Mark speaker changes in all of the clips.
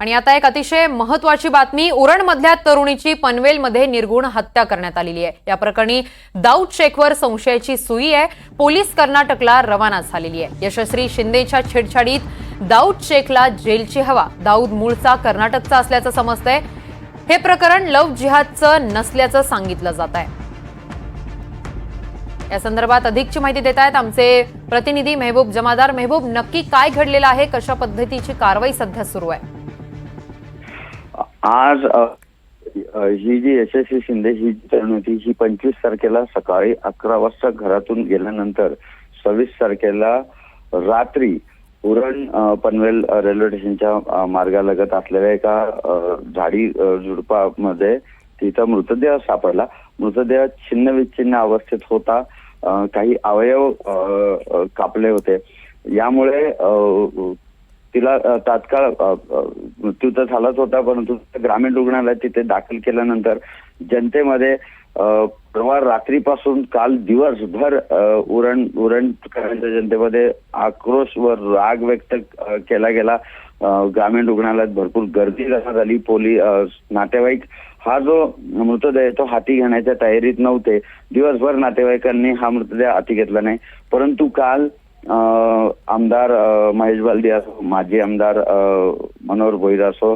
Speaker 1: आणि आता एक अतिशय महत्वाची बातमी उरणमधल्या तरुणीची पनवेलमध्ये निर्गुण हत्या करण्यात आलेली आहे. या प्रकरणी दाऊद शेखवर संशयाची सुई आहे. पोलीस कर्नाटकला रवाना झालेली आहे. यशस्वी शिंदेच्या छेडछाडीत दाऊद शेखला जेलची हवा. दाऊद मूळचा कर्नाटकचा असल्याचं समजतंय. हे प्रकरण लव जिहादचं नसल्याचं सांगितलं जात आहे. या संदर्भात अधिकची माहिती देत आहेत आमचे प्रतिनिधी मेहबूब जमादार. मेहबूब नक्की काय घडलेलं आहे? कशा पद्धतीची कारवाई सध्या सुरू आहे?
Speaker 2: आज ही जी यशस्वी शिंदे ही तरुण होती ही पंचवीस तारखेला सकाळी अकरा वाजता घरातून गेल्यानंतर सव्वीस तारखेला रात्री उरण पनवेल रेल्वे स्टेशनच्या मार्गालगत असलेल्या एका झाडी झुडपामध्ये तिचा मृतदेह सापडला. मृतदेह छिन्नविच्छिन्न अवस्थेत होता. काही अवयव कापले होते. यामुळे तिला तात्काळ मृत्यू तर झालाच होता परंतु ग्रामीण रुग्णालयात तिथे दाखल केल्यानंतर जनतेमध्ये परवा रात्रीपासून काल दिवसभर उरण उरण करण्याच्या जनतेमध्ये आक्रोश व राग व्यक्त केला गेला. ग्रामीण रुग्णालयात भरपूर गर्दी करण्यात आली. पोलीस नातेवाईक हा जो मृतदेह तो हाती घेण्याच्या तयारीत नव्हते. दिवसभर नातेवाईकांनी हा मृतदेह हाती घेतला नाही. परंतु काल आमदार महेश बालदी असो माजी आमदार मनोहर भोईर असो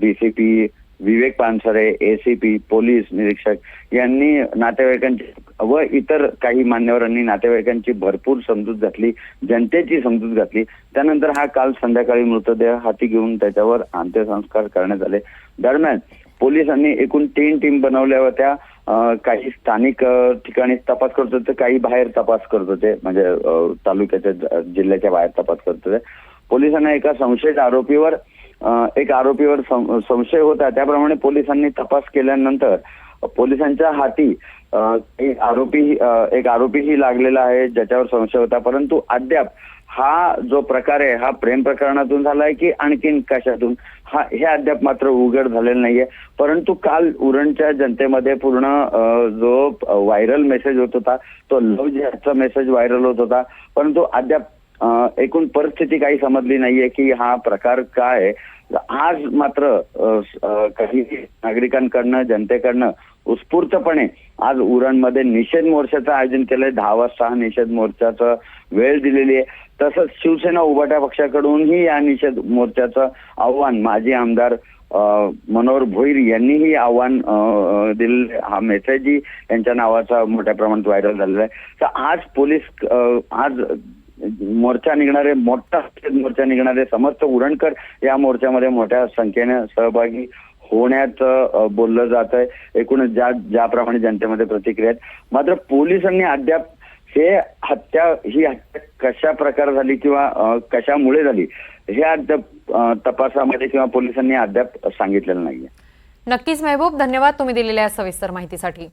Speaker 2: DCP Vivek Pansare ACP police निरीक्षक यांनी नातेवाईकांची व इतर काही मान्यवरांनी नातेवाईकांची भरपूर समजूत घातली जनतेची समजूत घातली. त्यानंतर हा काल संध्याकाळी मृतदेह हाती घेऊन त्याच्यावर अंत्यसंस्कार करण्यात आले. दरम्यान पोलिसांनी एकूण तीन टीम बनवल्या होत्या. काही स्थानिक ठिकाणी तपास करत होते काही बाहेर तपास करत होते. म्हणजे तालुक्याच्या जिल्ह्याच्या बाहेर तपास करत होते. पोलिसांना एका संशयित आरोपीवर एक आरोपीवर संशय होता. त्याप्रमाणे पोलिसांनी तपास केल्यानंतर पोलिसांच्या हाती एक आरोपी एक आरोपीही लागलेला आहे ज्याच्यावर संशय होता. परंतु अद्याप हा जो प्रकार आहे हा प्रेम प्रकरणातून झालाय की आणखीन कशातून? हा हे अद्याप मात्र उघड झालेलं नाहीये. परंतु काल उरणच्या जनतेमध्ये पूर्ण जो व्हायरल मेसेज होत होता तो लव्ह जिहादचा मेसेज व्हायरल होत होता. परंतु अद्याप एकूण परिस्थिती काही समजली नाहीये की हा प्रकार काय आज मात्र काही नागरिकांकडनं जनतेकडनं उत्स्फूर्तपणे आज उरणमध्ये निषेध मोर्चाचं आयोजन केलंय. दहा वाजता हा निषेध मोर्चाचं वेळ दिलेली आहे. तसंच शिवसेना उभाट्या पक्षाकडूनही या निषेध मोर्चाचं आव्हान माजी आमदार मनोहर भोईर यांनीही आव्हान दिले हा मेसेजही यांच्या नावाचा मोठ्या प्रमाणात व्हायरल झालेला आहे. तर आज पोलीस आज मोर्चा निघणारे मोठा मोर्चा निघणारे समर्थ उरणकर या मोर्चामध्ये मोठ्या संख्येने सहभागी होण्याचं बोललं जात आहे. एकूणच ज्या ज्याप्रमाणे जनतेमध्ये प्रतिक्रिया आहेत. मात्र पोलिसांनी अद्याप हे हत्या ही हत्या कशा प्रकार झाली किंवा कशामुळे झाली हे अद्याप तपासामध्ये किंवा पोलिसांनी अद्याप सांगितलेलं नाहीये.
Speaker 1: नक्कीच मेहबूब धन्यवाद तुम्ही दिलेल्या सविस्तर माहितीसाठी.